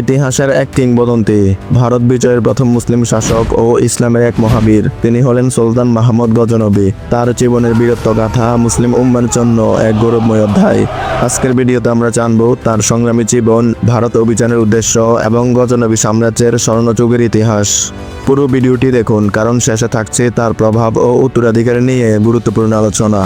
ইতিহাসের এক কিংবদন্তি, ভারত বিজয়ের প্রথম মুসলিম শাসক ও ইসলামের এক মহাবীর। তিনি হলেন সুলতান মাহমুদ গজনবী। তার জীবনের বীরত্ব গাথা মুসলিম উম্মার জন্য এক গৌরবময় অধ্যায়। আজকের ভিডিওতে আমরা জানব তার সংগ্রামী জীবন, ভারত অভিযানের উদ্দেশ্য এবং গজনবী সাম্রাজ্যের স্বর্ণযুগের ইতিহাস। পুরো ভিডিওটি দেখুন, কারণ শেষে থাকছে তার প্রভাব ও উত্তরাধিকার নিয়ে গুরুত্বপূর্ণ আলোচনা।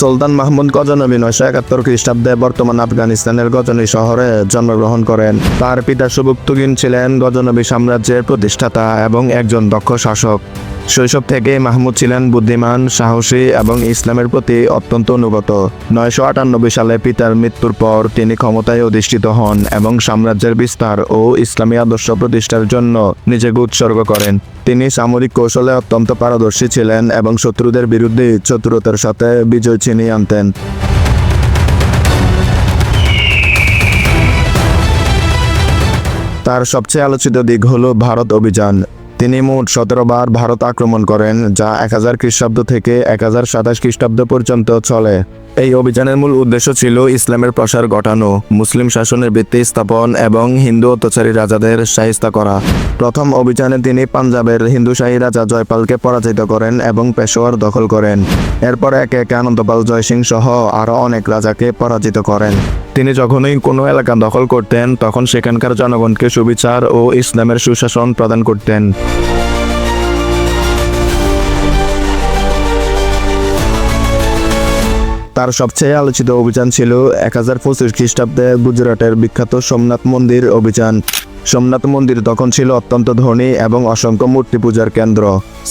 সুলতান মাহমুদ গজনবী নয়শো একাত্তর খ্রিস্টাব্দে বর্তমান আফগানিস্তানের গজনী শহরে জন্মগ্রহণ করেন। তার পিতা সুবুক্তুগিন ছিলেন গজনবী সাম্রাজ্যের প্রতিষ্ঠাতা এবং একজন দক্ষ শাসক। শৈশব থেকে মাহমুদ ছিলেন বুদ্ধিমান, সাহসী এবং ইসলামের প্রতি অত্যন্ত অনুগত। নয়শো আটানব্বই সালে পিতার মৃত্যুর পর তিনি ক্ষমতায় অধিষ্ঠিত হন এবং সাম্রাজ্যের বিস্তার ও ইসলামী আদর্শ প্রতিষ্ঠার জন্য নিজেকে উৎসর্গ করেন। তিনি সামরিক কৌশলে অত্যন্ত পারদর্শী ছিলেন এবং শত্রুদের বিরুদ্ধে চতুরতার সাথে বিজয় ছিনিয়ে আনতেন। তার সবচেয়ে আলোচিত দিক হল ভারত অভিযান। তিনি মোট সতেরো বার ভারত আক্রমণ করেন, যা এক হাজার খ্রিস্টাব্দ থেকে এক হাজার সাতাশ খ্রিস্টাব্দ পর্যন্ত চলে। এই অভিযানের মূল উদ্দেশ্য ছিল ইসলামের প্রসার ঘটানো, মুসলিম শাসনের ভিত্তি স্থাপন এবং হিন্দু অত্যাচারী রাজাদের সাহিস্তা করা। প্রথম অভিযানে তিনি পাঞ্জাবের হিন্দুশাহী রাজা জয়পালকে পরাজিত করেন এবং পেশোয়ার দখল করেন। এরপর একে একে আনন্দপাল জয়সিং সহ আরও অনেক রাজাকে পরাজিত করেন। তিনি যখনই কোনো এলাকা দখল করতেন, তখন সেখানকার জনগণকে সুবিচার ও ইসলামের সুশাসন প্রদান করতেন। তার সবচেয়ে আলোচিত অভিযান ছিল এক হাজার পঁচিশ খ্রিস্টাব্দে গুজরাটের বিখ্যাত সোমনাথ মন্দির অভিযান। সোমনাথ মন্দির তখন ছিল অত্যন্ত ধনী এবং অসংখ্য মূর্তি পূজার কেন্দ্র।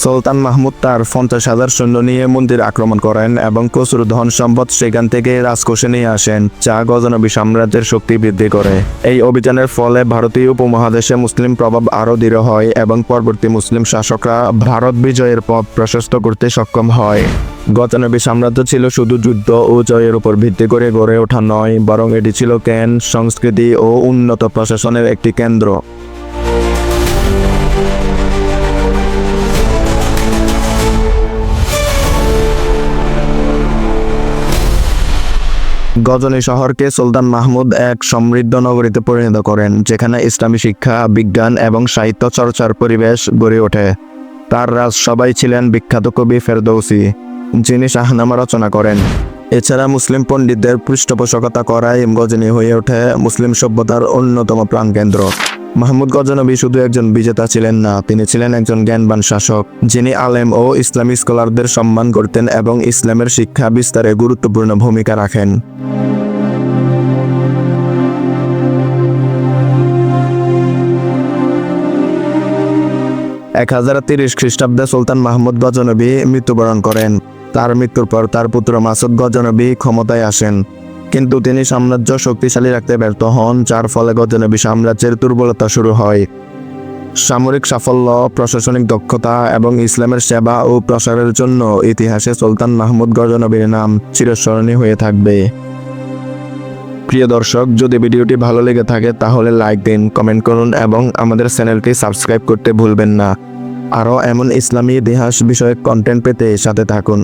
সুলতান মাহমুদ তার পঞ্চাশ হাজার সৈন্য নিয়ে মন্দির আক্রমণ করেন এবং প্রচুর ধন সম্পদ সেখান থেকে রাজকোষে নিয়ে আসেন, যা গজনবী সাম্রাজ্যের শক্তি বৃদ্ধি করে। এই অভিযানের ফলে ভারতীয় উপমহাদেশে মুসলিম প্রভাব আরও দৃঢ় হয় এবং পরবর্তী মুসলিম শাসকরা ভারত বিজয়ের পথ প্রশস্ত করতে সক্ষম হয়। গতানবী সাম্রাজ্য ছিল শুধু যুদ্ধ ও জয়ের উপর ভিত্তি করে গড়ে ওঠা নয়, বরং এটি ছিল জ্ঞান সংস্কৃতি ও উন্নত প্রশাসনের একটি কেন্দ্র। গজনী শহরকে সুলতান মাহমুদ এক সমৃদ্ধ নগরীতে পরিণত করেন, যেখানে ইসলামী শিক্ষা, বিজ্ঞান এবং সাহিত্য চর্চার পরিবেশ গড়ে ওঠে। তার রাজসভায় ছিলেন বিখ্যাত কবি ফেরদৌসি। যিনি শাহনামা রচনা করেন। এছাড়া মুসলিম পণ্ডিতদের পৃষ্ঠপোষকতা করায় গজনী হয়ে ওঠে মুসলিম সভ্যতার অন্যতম প্রাণকেন্দ্র। মাহমুদ গজনবী শুধু একজন বিজেতা ছিলেন না, তিনি ছিলেন একজন জ্ঞানবান শাসক, যিনি আলেম ও ইসলামী স্কলারদের সম্মান করতেন এবং ইসলামের শিক্ষা বিস্তারে গুরুত্বপূর্ণ ভূমিকা রাখেন। এক হাজার তিরিশ খ্রিস্টাব্দে সুলতান মাহমুদ গজনবী মৃত্যুবরণ করেন। তার মৃত্যুর পর তার পুত্র মাসুদ গজনবী ক্ষমতায় আসেন। কিন্তু তিনি সাম্রাজ্য শক্তিশালী রাখতে ব্যর্থ হন, যার ফলে গজনবী সাম্রাজ্যের দুর্বলতা শুরু হয়। সামরিক সাফল্য, প্রশাসনিক দক্ষতা এবং ইসলামের সেবা ও প্রসারের জন্য ইতিহাসে সুলতান মাহমুদ গজনবীর নাম চিরস্মরণীয় হয়ে থাকবে। প্রিয় দর্শক, যদি ভিডিওটি ভালো লেগে থাকে, তাহলে লাইক দিন, কমেন্ট করুন এবং আমাদের চ্যানেলটি সাবস্ক্রাইব করতে ভুলবেন না। আরও এমন ইসলামী ইতিহাস বিষয়ক কন্টেন্ট পেতে সাথে থাকুন।